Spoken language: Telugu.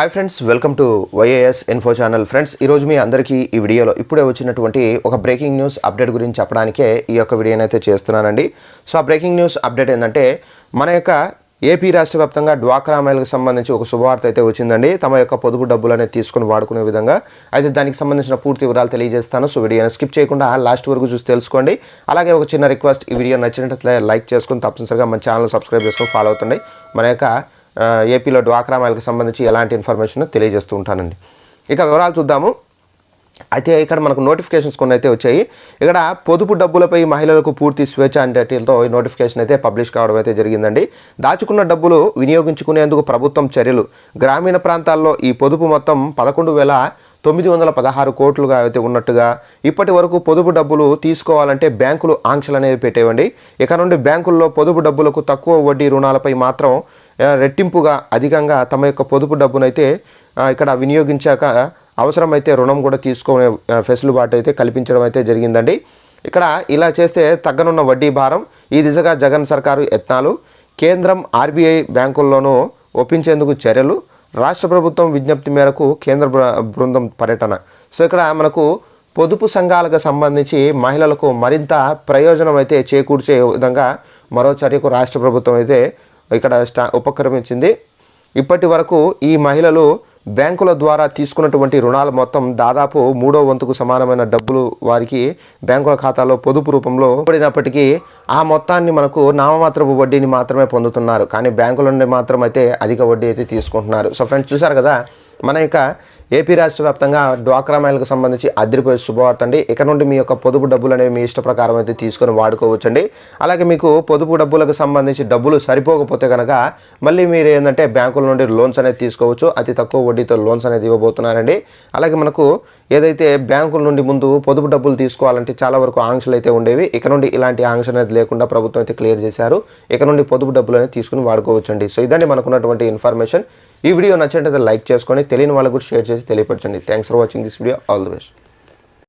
Hi friends welcome to YAS info channel friends ఈరోజు మీ అందరికీ ఈ వీడియోలో ఇప్పుడే వచ్చినటువంటి ఒక బ్రేకింగ్ న్యూస్ అప్డేట్ గురించి చెప్పడానికే ఈ యొక్క వీడియోని అయితే చేస్తున్నానండి. సో ఆ బ్రేకింగ్ న్యూస్ అప్డేట్ ఏంటంటే మన యొక్క ఏపీ రాష్ట్ర వ్యాప్తంగా డ్వాక్రా మహిళలకు సంబంధించి ఒక శుభవార్త అయితే వచ్చిందండి. తమ యొక్క పొదుపు డబ్బులు అనేది తీసుకుని వాడుకునే విధంగా. అయితే దానికి సంబంధించిన పూర్తి వివరాలు తెలియజేస్తాను. సో వీడియోని స్కిప్ చేయకుండా లాస్ట్ వరకు చూసి తెలుసుకోండి. అలాగే ఒక చిన్న రిక్వెస్ట్ ఈ వీడియో నచ్చినట్లయితే లైక్ చేసుకుని తప్పనిసరిగా మన ఛానల్ సబ్స్క్రైబ్ చేసుకొని ఫాలో అవుతుండే మన యొక్క ఏపీలో డ్వాక్రా మహిళలకు సంబంధించి ఎలాంటి ఇన్ఫర్మేషన్ తెలియజేస్తూ ఉంటానండి. ఇక వివరాలు చూద్దాము. అయితే ఇక్కడ మనకు నోటిఫికేషన్స్ కొన్ని అయితే వచ్చాయి. ఇక్కడ పొదుపు డబ్బులపై మహిళలకు పూర్తి స్వేచ్ఛ అనే ఈ నోటిఫికేషన్ అయితే పబ్లిష్ కావడం అయితే జరిగిందండి. దాచుకున్న డబ్బులు వినియోగించుకునేందుకు ప్రభుత్వం చర్యలు. గ్రామీణ ప్రాంతాల్లో ఈ పొదుపు మొత్తం పదకొండు వేల తొమ్మిది వందల పదహారు కోట్లుగా అయితే ఉన్నట్టుగా ఇప్పటి వరకు పొదుపు డబ్బులు తీసుకోవాలంటే బ్యాంకులు ఆంక్షలు అనేవి పెట్టేవండి. ఇక నుండి బ్యాంకుల్లో పొదుపు డబ్బులకు తక్కువ వడ్డీ రుణాలపై మాత్రం రెట్టింపుగా అధికంగా తమ యొక్క పొదుపు డబ్బునైతే ఇక్కడ వినియోగించాక అవసరమైతే రుణం కూడా తీసుకునే ఆ, అయితే కల్పించడం అయితే జరిగిందండి. ఇక్కడ ఇలా చేస్తే తగ్గనున్న వడ్డీ భారం ఈ దిశగా జగన్ సర్కారు యత్నాలు. కేంద్రం ఆర్బీఐ బ్యాంకుల్లోనూ ఒప్పించేందుకు చర్యలు. రాష్ట్ర ప్రభుత్వం విజ్ఞప్తి మేరకు కేంద్ర బృ- బృందం పర్యటన. సో ఇక్కడ మనకు పొదుపు సంఘాలకు సంబంధించి మహిళలకు మరింత ప్రయోజనం అయితే చేకూర్చే విధంగా మరో చర్యకు రాష్ట్ర ప్రభుత్వం అయితే ఇక్కడ స్టా ఉపక్రమించింది. ఇప్పటి వరకు ఈ మహిళలు బ్యాంకుల ద్వారా తీసుకున్నటువంటి రుణాలు మొత్తం దాదాపు మూడో వంతుకు సమానమైన డబ్బులు వారికి బ్యాంకుల ఖాతాలో పొదుపు రూపంలో పడినప్పటికీ ఆ మొత్తాన్ని మనకు నామమాత్రపు వడ్డీని మాత్రమే పొందుతున్నారు. కానీ బ్యాంకుల నుండి మాత్రం అయితే అధిక వడ్డీ అయితే తీసుకుంటున్నారు. సో ఫ్రెండ్స్ చూసారు కదా? మన యొక్క ఏపీ రాష్ట్ర వ్యాప్తంగా డ్వాక్రా మహిళలకు సంబంధించి అదిరిపోయే శుభవార్త అండి. ఇక నుండి మీ యొక్క పొదుపు డబ్బులు అనేవి మీ ఇష్ట ప్రకారం అయితే తీసుకొని వాడుకోవచ్చండి. అలాగే మీకు పొదుపు డబ్బులకు సంబంధించి డబ్బులు సరిపోకపోతే కనుక మళ్ళీ మీరు ఏంటంటే బ్యాంకుల నుండి లోన్స్ అనేది తీసుకోవచ్చు. అతి తక్కువ వడ్డీతో లోన్స్ అనేది ఇవ్వబోతున్నారండి. అలాగే మనకు ఏదైతే బ్యాంకుల నుండి ముందు పొదుపు డబ్బులు తీసుకోవాలంటే చాలా వరకు ఆంక్షలు అయితే ఉండేవి. ఇక నుండి ఇలాంటి ఆంక్షలు అనేది లేకుండా ప్రభుత్వం అయితే క్లియర్ చేశారు. ఇక నుండి పొదుపు డబ్బులు అనేది తీసుకుని వాడుకోవచ్చండి. సో ఇదండి మనకున్నటువంటి ఇన్ఫర్మేషన్. ఈ వీడియో నచ్చినట్లయితే లైక్ చేసుకొని తెలియని వాళ్ళకు కూడా షేర్ చేసి తెలియపరచండి. Thanks for watching this video all the best